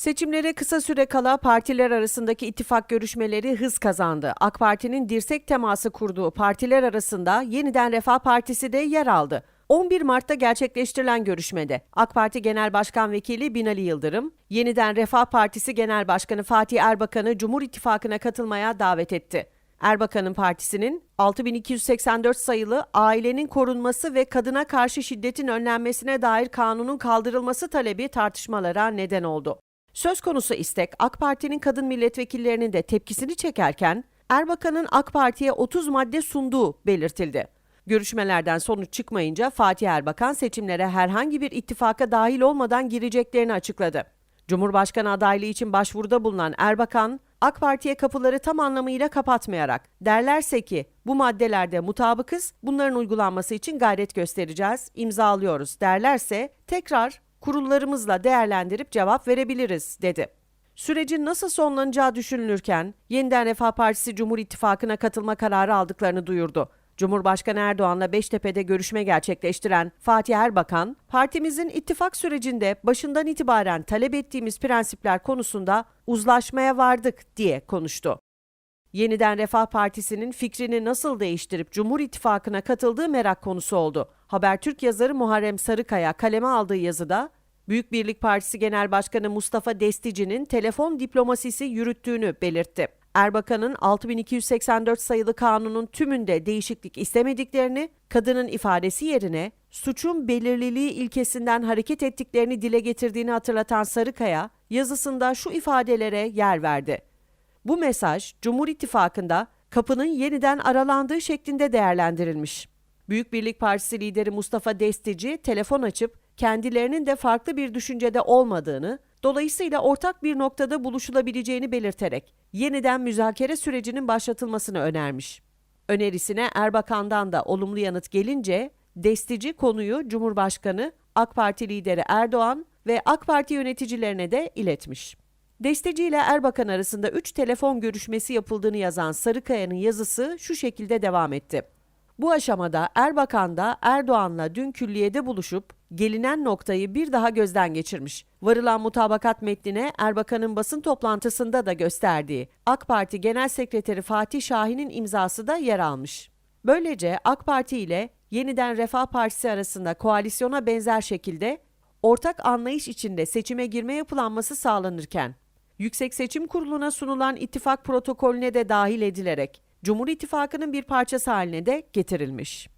Seçimlere kısa süre kala partiler arasındaki ittifak görüşmeleri hız kazandı. AK Parti'nin dirsek teması kurduğu partiler arasında Yeniden Refah Partisi de yer aldı. 11 Mart'ta gerçekleştirilen görüşmede AK Parti Genel Başkan Vekili Binali Yıldırım, Yeniden Refah Partisi Genel Başkanı Fatih Erbakan'ı Cumhur İttifakı'na katılmaya davet etti. Erbakan'ın partisinin 6284 sayılı ailenin korunması ve kadına karşı şiddetin önlenmesine dair kanunun kaldırılması talebi tartışmalara neden oldu. Söz konusu istek AK Parti'nin kadın milletvekillerinin de tepkisini çekerken Erbakan'ın AK Parti'ye 30 madde sunduğu belirtildi. Görüşmelerden sonuç çıkmayınca Fatih Erbakan seçimlere herhangi bir ittifaka dahil olmadan gireceklerini açıkladı. Cumhurbaşkanı adaylığı için başvuruda bulunan Erbakan, AK Parti'ye kapıları tam anlamıyla kapatmayarak derlerse ki bu maddelerde mutabıkız, bunların uygulanması için gayret göstereceğiz, imzalıyoruz derlerse tekrar kurullarımızla değerlendirip cevap verebiliriz dedi. Sürecin nasıl sonlanacağı düşünülürken Yeniden Refah Partisi Cumhur İttifakı'na katılma kararı aldıklarını duyurdu. Cumhurbaşkanı Erdoğan'la Beştepe'de görüşme gerçekleştiren Fatih Erbakan, partimizin ittifak sürecinde başından itibaren talep ettiğimiz prensipler konusunda uzlaşmaya vardık diye konuştu. Yeniden Refah Partisi'nin fikrini nasıl değiştirip Cumhur İttifakı'na katıldığı merak konusu oldu. Habertürk yazarı Muharrem Sarıkaya kaleme aldığı yazıda, Büyük Birlik Partisi Genel Başkanı Mustafa Destici'nin telefon diplomasisi yürüttüğünü belirtti. Erbakan'ın 6284 sayılı kanunun tümünde değişiklik istemediklerini, kadının ifadesi yerine suçun belirliliği ilkesinden hareket ettiklerini dile getirdiğini hatırlatan Sarıkaya, yazısında şu ifadelere yer verdi. Bu mesaj Cumhur İttifakı'nda kapının yeniden aralandığı şeklinde değerlendirilmiş. Büyük Birlik Partisi lideri Mustafa Destici telefon açıp kendilerinin de farklı bir düşüncede olmadığını, dolayısıyla ortak bir noktada buluşulabileceğini belirterek yeniden müzakere sürecinin başlatılmasını önermiş. Önerisine Erbakan'dan da olumlu yanıt gelince Destici konuyu Cumhurbaşkanı, AK Parti lideri Erdoğan ve AK Parti yöneticilerine de iletmiş. Desteci ile Erbakan arasında 3 telefon görüşmesi yapıldığını yazan Sarıkaya'nın yazısı şu şekilde devam etti. Bu aşamada Erbakan da Erdoğan'la dün külliyede buluşup gelinen noktayı bir daha gözden geçirmiş. Varılan mutabakat metnine Erbakan'ın basın toplantısında da gösterdiği AK Parti Genel Sekreteri Fatih Şahin'in imzası da yer almış. Böylece AK Parti ile Yeniden Refah Partisi arasında koalisyona benzer şekilde ortak anlayış içinde seçime girme yapılanması sağlanırken Yüksek Seçim Kurulu'na sunulan ittifak protokolüne de dahil edilerek Cumhur İttifakı'nın bir parçası haline de getirilmiş.